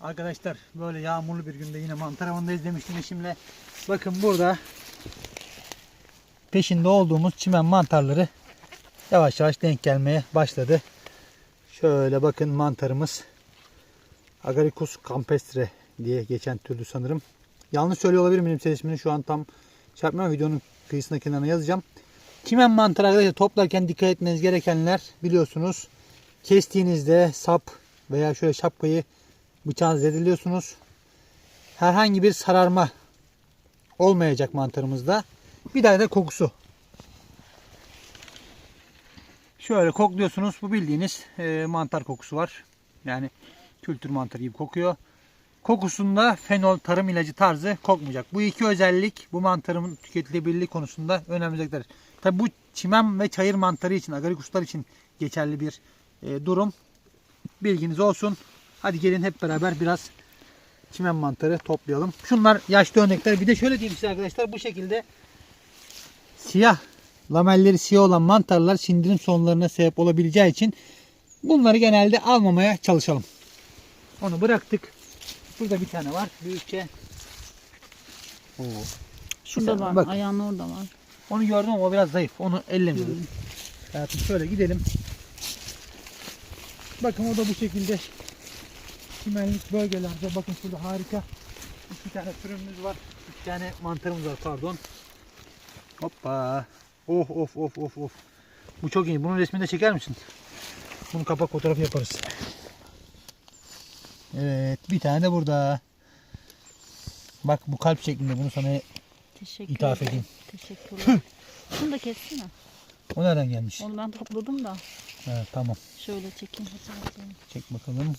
Arkadaşlar böyle yağmurlu bir günde yine mantar avındayız demiştim eşimle. Bakın burada peşinde olduğumuz çimen mantarları yavaş yavaş denk gelmeye başladı. Şöyle bakın mantarımız Agaricus campestre diye geçen türlü sanırım. Yanlış söylüyor olabilirim bilimsel ismini şu an tam şey. Videonun kıyısına kenarına yazacağım. Çimen mantarı arkadaşlar toplarken dikkat etmeniz gerekenler biliyorsunuz. Kestiğinizde sap veya şöyle şapkayı bıçağınızla zedeliyorsunuz. Herhangi bir sararma olmayacak mantarımızda. Bir daha da kokusu. Şöyle kokluyorsunuz. Bu bildiğiniz e, mantar kokusu var. Yani kültür mantarı gibi kokuyor. Kokusunda fenol tarım ilacı tarzı kokmayacak. Bu iki özellik bu mantarın tüketilebilirliği konusunda önemlidir. Tabi bu çimen ve çayır mantarı için, agarikuslar için geçerli bir e, durum. Bilginiz olsun. Hadi gelin hep beraber biraz çimen mantarı toplayalım. Şunlar yaşlı örnekler. Bir de şöyle diyeyim size arkadaşlar. Bu şekilde siyah lamelleri siyah olan mantarlar sindirim sorunlarına sebep olabileceği için bunları genelde almamaya çalışalım. Onu bıraktık. Burada bir tane var. Büyükçe. Oo. Şurada Sen var. bak. Ayağının orada var. Onu gördüm ama biraz zayıf. Onu ellemiyorum. Hayatım şöyle gidelim. Bakın o da bu şekilde çimenlik bölgelerde. Bakın şurada harika iki tane türümüz var. İki tane mantarımız var pardon. Hoppa. Of of of of of. Bu çok iyi. Bunun resmini de çeker misin? Bunu kapak fotoğrafı yaparız. Evet. Bir tane de burada. Bak bu kalp şeklinde. Bunu sana Teşekkür ithaf edeyim. Teşekkürler. Şunu da kessene. O nereden gelmiş? Onu ben topladım da. Evet tamam. Şöyle çekeyim. fotoğrafını. Çek bakalım.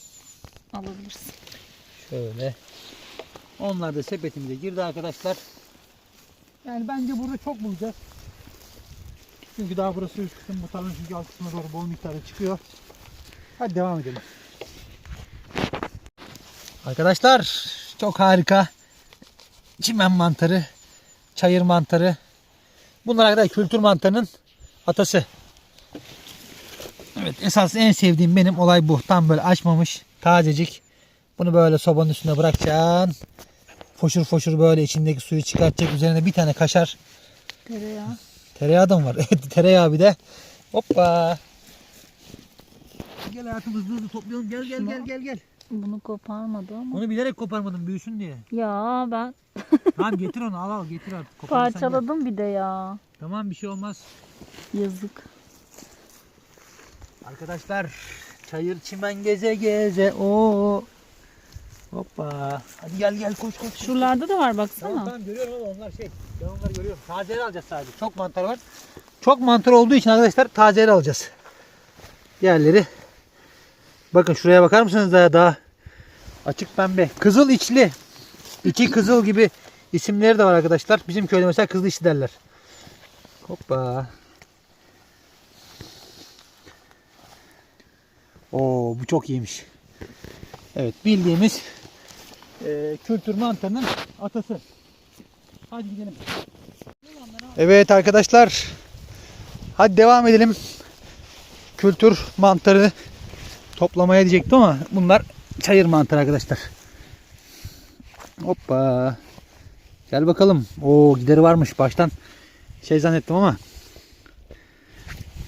Alabilirsin. Şöyle. Onlar da sepetimize girdi arkadaşlar. Yani bence burada çok bulacağız. Çünkü daha burası üst kısım. Bu tarlanın çünkü alt kısmına doğru bol miktarda çıkıyor. Hadi devam edelim. Arkadaşlar çok harika. Çimen mantarı, çayır mantarı. Bunlar arkadaşlar kültür mantarının atası. Evet esas en sevdiğim benim olay bu. Tam böyle açmamış, tazecik. Bunu böyle sobanın üstüne bırakacaksın. Foşur foşur böyle içindeki suyu çıkartacak. Üzerine bir tane kaşar. Tereyağı. Tereyağı da mı var? Evet tereyağı bir de. Hoppa. Gel hayatım hızlı hızlı toplayalım. Gel gel Şunu- gel gel gel. Bunu koparmadı ama. Onu bilerek koparmadım büyüsün diye. Ya ben Tamam getir onu al al getir artık. Koparırsan gel. parçaladım bir de ya. Tamam bir şey olmaz. Yazık. Arkadaşlar çayır çimen geze geze o. Hoppa. Hadi gel gel koş koş. koş. Şuralarda da var Tamam baksana. tamam görüyorum ama onlar şey. Ben onları görüyorum. Tazeleri alacağız sadece. Çok mantar var. Çok mantar olduğu için arkadaşlar tazeleri alacağız. Diğerleri. Bakın şuraya bakar mısınız daha daha açık pembe. Kızıl içli. İçi kızıl gibi isimleri de var arkadaşlar. Bizim köyde mesela kızıl içli derler. Hoppa. Oo bu çok iyiymiş. Evet bildiğimiz e, kültür mantarının atası. Hadi gidelim. Evet arkadaşlar. Hadi devam edelim. Kültür mantarı toplamaya diyecektim ama bunlar çayır mantarı arkadaşlar. Hoppa. Gel bakalım. Oo gideri varmış baştan. Şey zannettim ama.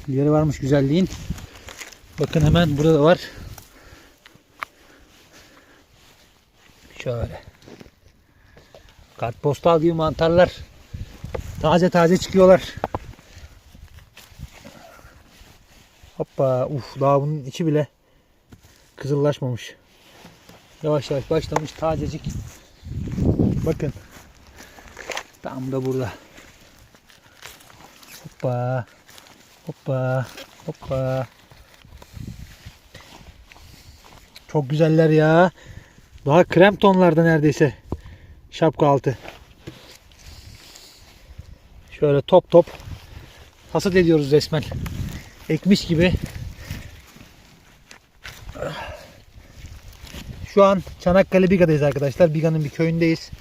Gideri varmış güzelliğin. Bakın hemen burada da var. Şöyle. Kartpostal gibi mantarlar. Taze taze çıkıyorlar. Hoppa. Uf daha bunun içi bile kızıllaşmamış. Yavaş yavaş başlamış tazecik. Bakın. Tam da burada. Hoppa. Hoppa. Hoppa. Çok güzeller ya. Daha krem tonlarda neredeyse. Şapka altı. Şöyle top top hasat ediyoruz resmen. Ekmiş gibi. Şu an Çanakkale Biga'dayız arkadaşlar. Biga'nın bir köyündeyiz.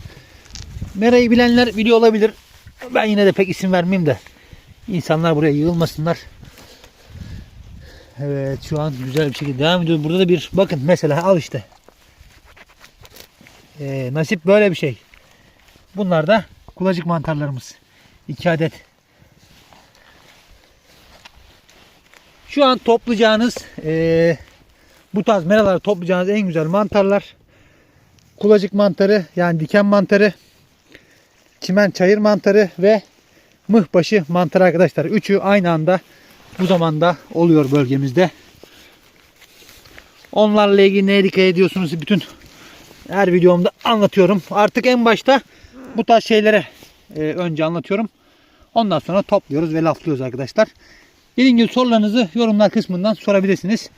Mera'yı bilenler biliyor olabilir. Ben yine de pek isim vermeyeyim de. İnsanlar buraya yığılmasınlar. Evet şu an güzel bir şekilde devam ediyoruz. Burada da bir bakın mesela al işte. Ee, nasip böyle bir şey. Bunlar da kulacık mantarlarımız. 2 adet. Şu an toplayacağınız ee, bu tarz meraları toplayacağınız en güzel mantarlar. Kulacık mantarı yani diken mantarı, çimen çayır mantarı ve mıhbaşı mantarı arkadaşlar. Üçü aynı anda bu zamanda oluyor bölgemizde. Onlarla ilgili neye dikkat ediyorsunuz bütün her videomda anlatıyorum. Artık en başta bu tarz şeylere e, önce anlatıyorum. Ondan sonra topluyoruz ve laflıyoruz arkadaşlar. Dediğim gibi sorularınızı yorumlar kısmından sorabilirsiniz.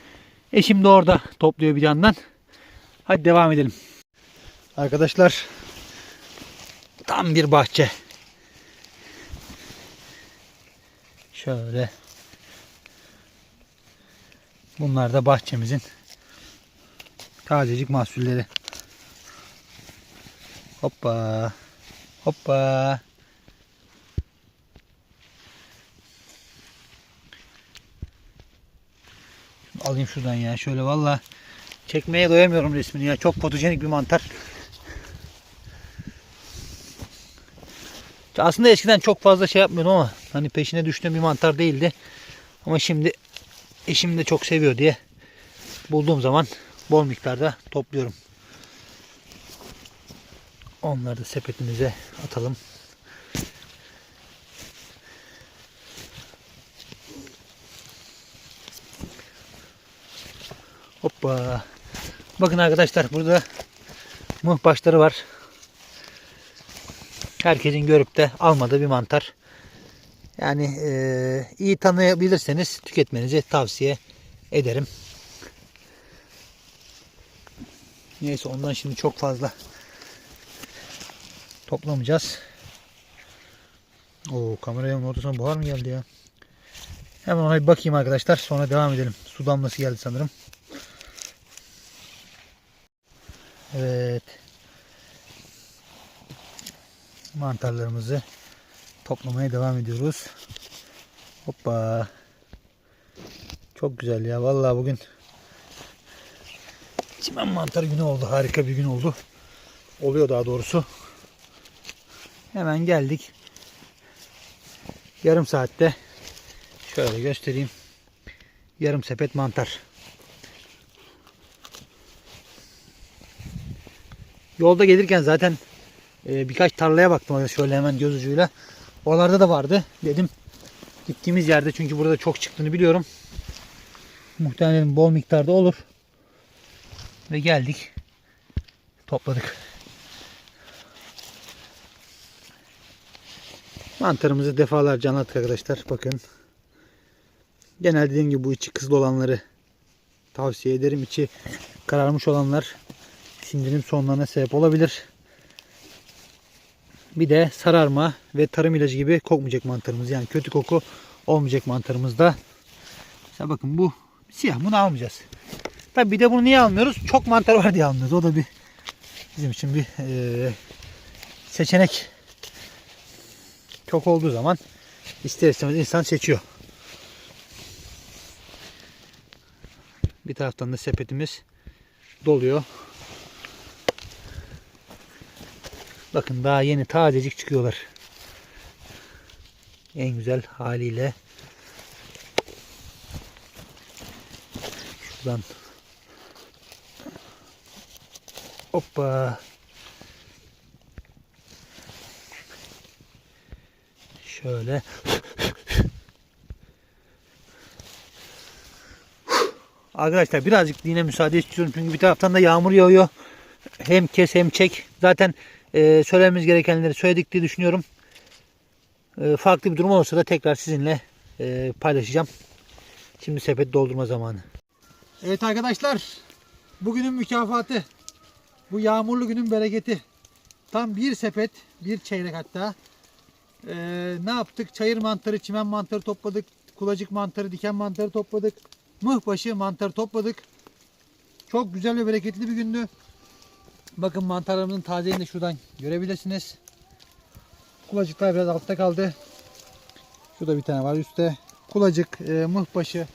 Eşim de orada topluyor bir yandan. Hadi devam edelim. Arkadaşlar tam bir bahçe. Şöyle. Bunlar da bahçemizin tazecik mahsulleri. Hoppa. Hoppa. Alayım şuradan ya. Şöyle valla çekmeye doyamıyorum resmini ya. Çok fotojenik bir mantar. Aslında eskiden çok fazla şey yapmıyordum ama hani peşine düştüğüm bir mantar değildi. Ama şimdi eşim de çok seviyor diye bulduğum zaman bol miktarda topluyorum. Onları da sepetimize atalım. Hoppa. Bakın arkadaşlar burada mıh başları var. Herkesin görüp de almadığı bir mantar. Yani eee, iyi tanıyabilirseniz tüketmenizi tavsiye ederim. Neyse ondan şimdi çok fazla toplamayacağız. Oo kameraya ortasına buhar mı geldi ya? Hemen ona bir bakayım arkadaşlar. Sonra devam edelim. Su damlası geldi sanırım. Evet. Mantarlarımızı toplamaya devam ediyoruz. Hoppa. Çok güzel ya. Vallahi bugün çimen mantarı günü oldu. Harika bir gün oldu. Oluyor daha doğrusu. Hemen geldik. Yarım saatte şöyle göstereyim. Yarım sepet mantar. Yolda gelirken zaten e, birkaç tarlaya baktım şöyle hemen göz ucuyla. Oralarda da vardı. Dedim gittiğimiz yerde çünkü burada çok çıktığını biliyorum. Muhtemelen bol miktarda olur. Ve geldik. Topladık. Mantarımızı defalarca anlattık arkadaşlar. Bakın. Genel dediğim gibi bu içi kızıl olanları tavsiye ederim. İçi kararmış olanlar sindirim sorunlarına sebep olabilir. Bir de sararma ve tarım ilacı gibi kokmayacak mantarımız. Yani kötü koku olmayacak mantarımızda. Mesela bakın bu siyah. Bunu almayacağız. Tabi bir de bunu niye almıyoruz? Çok mantar var diye almıyoruz. O da bir bizim için bir eee, seçenek. Çok olduğu zaman ister istemez insan seçiyor. Bir taraftan da sepetimiz doluyor. Bakın daha yeni tazecik çıkıyorlar. En güzel haliyle. Şuradan. Hoppa. Şöyle. Arkadaşlar birazcık yine müsaade istiyorum çünkü bir taraftan da yağmur yağıyor. Hem kes hem çek. Zaten e, söylememiz gerekenleri söyledik diye düşünüyorum. E, farklı bir durum olursa da tekrar sizinle e, paylaşacağım. Şimdi sepet doldurma zamanı. Evet arkadaşlar. Bugünün mükafatı. Bu yağmurlu günün bereketi. Tam bir sepet, bir çeyrek hatta. E, ne yaptık? Çayır mantarı, çimen mantarı topladık. Kulacık mantarı, diken mantarı topladık. Mıhbaşı mantarı topladık. Çok güzel ve bereketli bir gündü. Bakın mantarlarımızın tazeliğini de şuradan görebilirsiniz. Kulacıklar biraz altta kaldı. Şurada bir tane var üstte. Kulacık, e, mıhbaşı.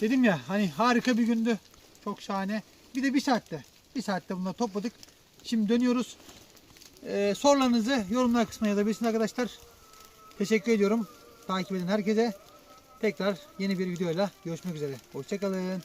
Dedim ya hani harika bir gündü. Çok şahane. Bir de bir saatte. Bir saatte bunları topladık. Şimdi dönüyoruz. Ee, sorularınızı yorumlar kısmına yazabilirsiniz arkadaşlar. Teşekkür ediyorum. Takip edin herkese. Tekrar yeni bir videoyla görüşmek üzere. Hoşçakalın.